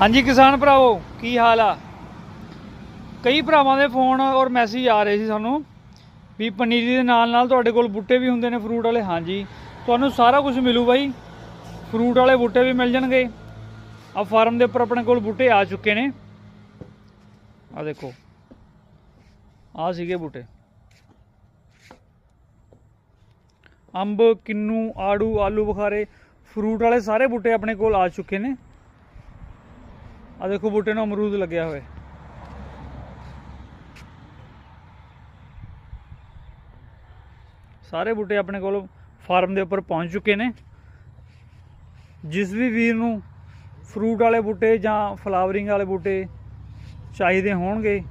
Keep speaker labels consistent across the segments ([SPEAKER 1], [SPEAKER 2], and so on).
[SPEAKER 1] ਹਾਂਜੀ ਕਿਸਾਨ ਭਰਾਵੋ, ਕੀ ਹਾਲ ਆ? ਕਈ ਭਰਾਵਾਂ ਦੇ ਫੋਨ ਔਰ ਮੈਸੇਜ ਆ ਰਹੇ ਸੀ ਸਾਨੂੰ ਵੀ ਪਨੀਰੀ ਦੇ ਨਾਲ ਨਾਲ ਤੁਹਾਡੇ ਕੋਲ ਬੂਟੇ ਵੀ ਹੁੰਦੇ ਨੇ ਫਰੂਟ ਵਾਲੇ। ਹਾਂਜੀ, ਤੁਹਾਨੂੰ ਸਾਰਾ ਕੁਝ ਮਿਲੂ ਬਾਈ। ਫਰੂਟ ਵਾਲੇ ਬੂਟੇ ਵੀ ਮਿਲ ਜਾਣਗੇ। ਆ ਫਾਰਮ ਦੇ ਉੱਪਰ ਆਪਣੇ ਕੋਲ ਬੂਟੇ ਆ ਚੁੱਕੇ ਨੇ। ਆ ਦੇਖੋ, ਆ ਸੀਗੇ ਬੂਟੇ। ਅੰਬ, ਕਿੰਨੂ, ਆੜੂ, ਆਲੂ ਬੁਖਾਰੇ ਫਰੂਟ ਵਾਲੇ ਸਾਰੇ ਬੂਟੇ ਆਪਣੇ ਕੋਲ ਆ ਚੁੱਕੇ ਨੇ। ਆ ਦੇਖੋ ਬੂਟੇ ਨੂੰ ਅਮਰੂਦ ਲੱਗਿਆ ਹੋਇਆ ਸਾਰੇ ਬੂਟੇ ਆਪਣੇ ਕੋਲ ਫਾਰਮ ਦੇ ਉੱਪਰ ਪਹੁੰਚ ਚੁੱਕੇ ਨੇ। ਜਿਸ ਵੀ ਵੀਰ ਨੂੰ ਫਰੂਟ ਵਾਲੇ ਬੂਟੇ ਜਾਂ ਫਲਾਵਰਿੰਗ ਵਾਲੇ ਬੂਟੇ ਚਾਹੀਦੇ ਹੋਣਗੇ,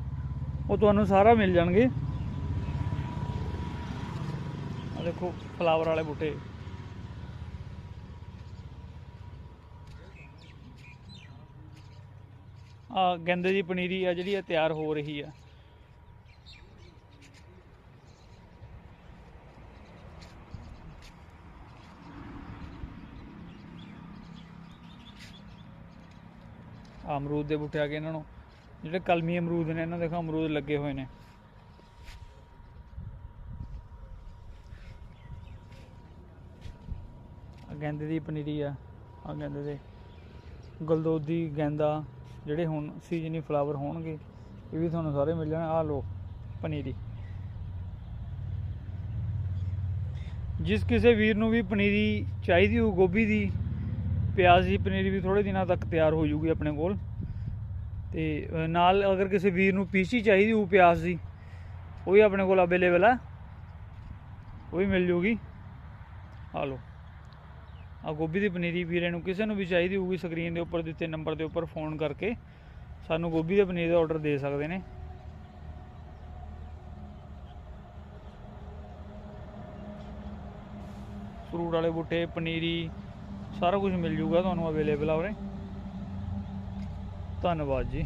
[SPEAKER 1] ਉਹ ਤੁਹਾਨੂੰ ਸਾਰਾ ਮਿਲ ਜਾਣਗੇ। ਆ ਦੇਖੋ ਫਲਾਵਰ ਵਾਲੇ ਬੂਟੇ। ਆ ਗੰਦੇ ਦੀ ਪਨੀਰੀ ਆ ਜਿਹੜੀ ਆ ਤਿਆਰ ਹੋ ਰਹੀ ਆ। ਅਮਰੂਦ ਦੇ ਬੂਟੇ ਆ ਗਏ ਇਹਨਾਂ ਨੂੰ। ਜਿਹੜੇ ਕਲਮੀ ਅਮਰੂਦ ਨੇ, ਇਹਨਾਂ ਦੇਖੋ ਅਮਰੂਦ ਲੱਗੇ ਹੋਏ ਨੇ। ਗੈਂਦੇ ਦੀ ਪਨੀਰੀ ਆ ਆ ਗੈਂਦੇ ਦੇ। ਗਲਦੋਦੀ, ਗੈਂਦਾ। ਜਿਹੜੇ ਹੁਣ ਸੀਜ਼ਨੀ ਫਲਾਵਰ ਹੋਣਗੇ, ਇਹ ਵੀ ਤੁਹਾਨੂੰ ਸਾਰੇ ਮਿਲ ਜਾਣ। ਆ ਲੋ ਪਨੀਰੀ। ਜਿਸ ਕਿਸੇ ਵੀਰ ਨੂੰ ਵੀ ਪਨੀਰੀ ਚਾਹੀਦੀ ਹੋ ਗੋਭੀ ਦੀ, ਪਿਆਜ਼ ਦੀ ਪਨੀਰੀ ਵੀ ਥੋੜੇ ਦਿਨਾਂ ਤੱਕ ਤਿਆਰ ਹੋ ਜੂਗੀ ਆਪਣੇ ਕੋਲ। ਤੇ ਨਾਲ ਅਗਰ ਕਿਸੇ ਵੀਰ ਨੂੰ ਪੀਸੀ ਚਾਹੀਦੀ ਹੋ ਪਿਆਜ਼ ਦੀ, ਉਹ ਵੀ ਆਪਣੇ ਕੋਲ ਅਵੇਲੇਬਲ ਆ। ਉਹ ਵੀ ਮਿਲ ਜੂਗੀ। ਆ ਲੋ ਆ ਗੋਭੀ ਦੀ ਪਨੀਰੀ ਵੀਰੇ ਨੂੰ ਕਿਸੇ ਨੂੰ ਵੀ ਚਾਹੀਦੀ ਹੋਊਗੀ ਸਕਰੀਨ ਦੇ ਉੱਪਰ ਦਿੱਤੇ ਨੰਬਰ ਦੇ ਉੱਪਰ ਫੋਨ ਕਰਕੇ ਸਾਨੂੰ ਗੋਭੀ ਦੇ ਪਨੀਰ ਦਾ ਆਰਡਰ ਦੇ ਸਕਦੇ ਨੇ। ਫਰੂਟ ਵਾਲੇ ਬੂਟੇ, ਪਨੀਰੀ, ਸਾਰਾ ਕੁਝ ਮਿਲ ਜੂਗਾ ਤੁਹਾਨੂੰ ਅਵੇਲੇਬਲ ਆ ਉਰੇ। ਧੰਨਵਾਦ ਜੀ।